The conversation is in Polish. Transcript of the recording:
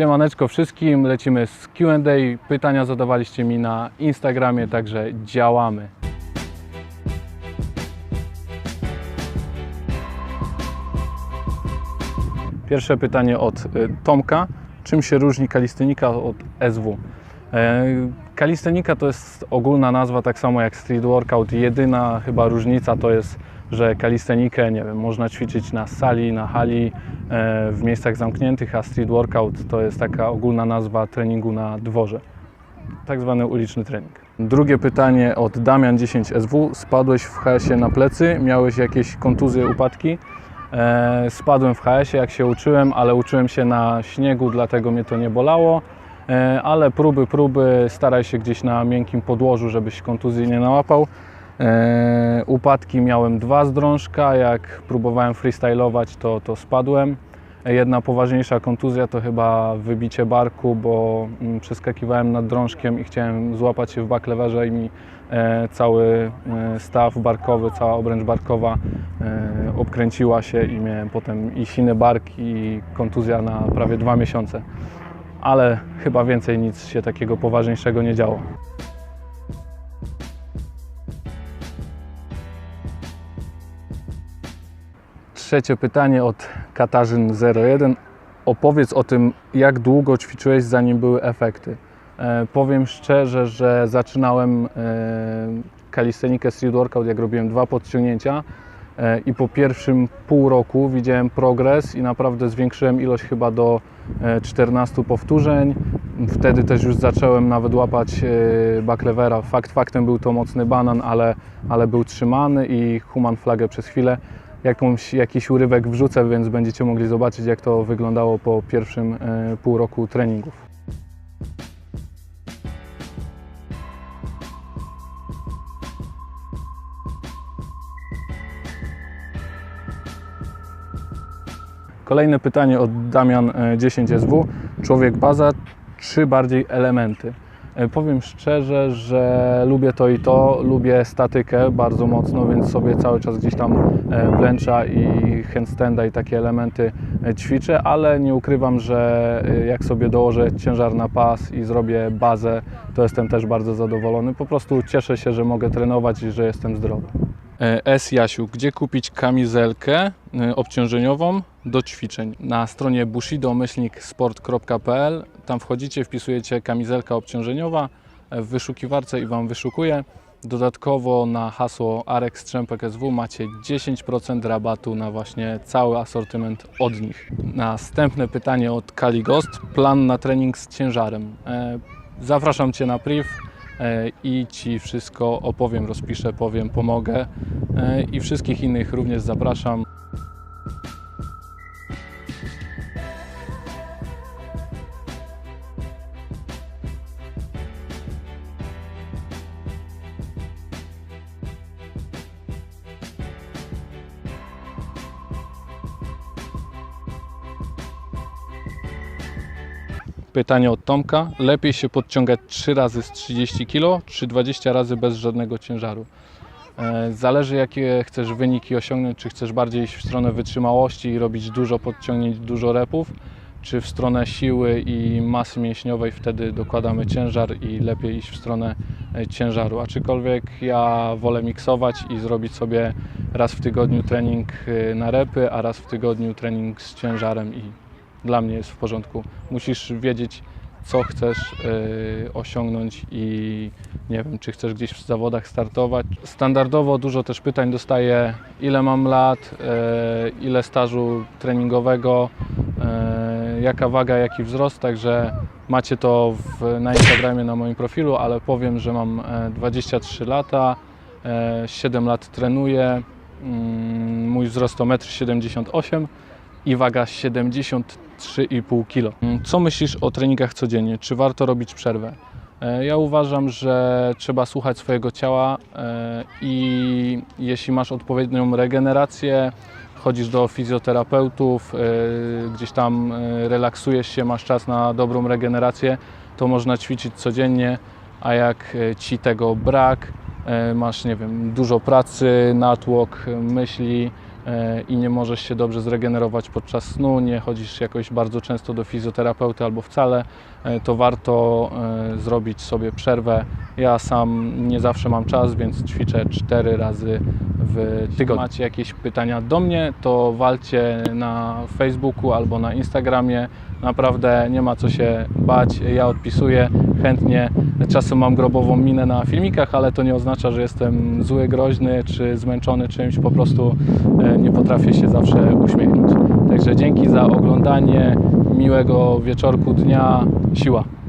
Siemaneczko wszystkim, lecimy z Q&A. Pytania zadawaliście mi na Instagramie, także działamy. Pierwsze pytanie od y, Tomka. Czym się różni kalistenika od SW? E, Kalistenika to jest ogólna nazwa, tak samo jak street workout. Jedyna chyba różnica to jest, że kalistenikę, nie wiem, można ćwiczyć na sali, na hali, e, w miejscach zamkniętych, a street workout to jest taka ogólna nazwa treningu na dworze. Tak zwany uliczny trening. Drugie pytanie od Damian10SW. Spadłeś w HS-ie na plecy, miałeś jakieś kontuzje, upadki? E, spadłem w HS-ie, jak się uczyłem, ale uczyłem się na śniegu, dlatego mnie to nie bolało. E, ale próby, próby, staraj się gdzieś na miękkim podłożu, żebyś kontuzji nie nałapał. E, upadki miałem dwa z drążka, jak próbowałem freestylować, to, to spadłem. Jedna poważniejsza kontuzja to chyba wybicie barku, bo mm, przeskakiwałem nad drążkiem i chciałem złapać się w baklewerze i mi e, cały e, staw barkowy, cała obręcz barkowa obkręciła się i miałem potem i siny bark i kontuzja na prawie dwa miesiące. Ale chyba więcej nic się takiego poważniejszego nie działo. Trzecie pytanie od Katarzyn01. Opowiedz o tym, jak długo ćwiczyłeś, zanim były efekty. E, powiem szczerze, że zaczynałem e, kalistenikę street workout, jak robiłem dwa podciągnięcia e, i po pierwszym pół roku widziałem progres i naprawdę zwiększyłem ilość chyba do e, 14 powtórzeń. Wtedy też już zacząłem nawet łapać e, baklewera. Fakt faktem był to mocny banan, ale, ale był trzymany i human flagę przez chwilę jakąś, jakiś urywek wrzucę, więc będziecie mogli zobaczyć, jak to wyglądało po pierwszym e, pół roku treningów. Kolejne pytanie od Damian e, 10SW. Człowiek baza, czy bardziej elementy? E, Powiem szczerze, że lubię to i to, lubię statykę bardzo mocno, więc sobie cały czas gdzieś tam e, plęcza i handstanda i takie elementy e, ćwiczę, ale nie ukrywam, że e, jak sobie dołożę ciężar na pas i zrobię bazę, to jestem też bardzo zadowolony. Po prostu cieszę się, że mogę trenować i że jestem zdrowy. E, S. Jasiu, gdzie kupić kamizelkę e, obciążeniową do ćwiczeń? Na stronie bushido-sport.pl tam wchodzicie, wpisujecie kamizelka obciążeniowa w wyszukiwarce i Wam wyszukuje. Dodatkowo na hasło Arek Strzępek SW macie 10% rabatu na właśnie cały asortyment od nich. Następne pytanie od Kali. Plan na trening z ciężarem. E, Zapraszam Cię na priv i Ci wszystko opowiem, rozpiszę, powiem, pomogę e, i wszystkich innych również zapraszam. Pytanie od Tomka. Lepiej się podciągać 3 razy z 30 kg, czy 20 razy bez żadnego ciężaru? E, Zależy jakie chcesz wyniki osiągnąć, czy chcesz bardziej iść w stronę wytrzymałości i robić dużo podciągnięć, dużo repów, czy w stronę siły i masy mięśniowej, wtedy dokładamy ciężar i lepiej iść w stronę e, ciężaru. Aczkolwiek ja wolę miksować i zrobić sobie raz w tygodniu trening e, na repy, a raz w tygodniu trening z ciężarem i dla mnie jest w porządku. Musisz wiedzieć, co chcesz e, osiągnąć i nie wiem, czy chcesz gdzieś w zawodach startować. Standardowo dużo też pytań dostaję, ile mam lat, e, ile stażu treningowego, e, jaka waga, jaki wzrost, także macie to w, na Instagramie, na moim profilu, ale powiem, że mam e, 23 lata, e, 7 lat trenuję, mm, mój wzrost to 1,78 m i waga 73,5 kg. Co myślisz o treningach codziennie? Czy warto robić przerwę? E, Ja uważam, że trzeba słuchać swojego ciała e, i jeśli masz odpowiednią regenerację, chodzisz do fizjoterapeutów, e, gdzieś tam relaksujesz się, masz czas na dobrą regenerację, to można ćwiczyć codziennie, a jak ci tego brak, masz, nie wiem, dużo pracy, natłok, myśli, i nie możesz się dobrze zregenerować podczas snu, nie chodzisz jakoś bardzo często do fizjoterapeuty albo wcale, e, to warto e, zrobić sobie przerwę. Ja sam nie zawsze mam czas, więc ćwiczę 4 razy w tygodniu. Macie jakieś pytania do mnie, to walcie na Facebooku albo na Instagramie. Naprawdę nie ma co się bać. Ja odpisuję chętnie. Czasem mam grobową minę na filmikach, ale to nie oznacza, że jestem zły, groźny czy zmęczony czymś. Po prostu e, nie potrafię się zawsze uśmiechnąć. Także dzięki za oglądanie. Miłego wieczorku, dnia. 希望。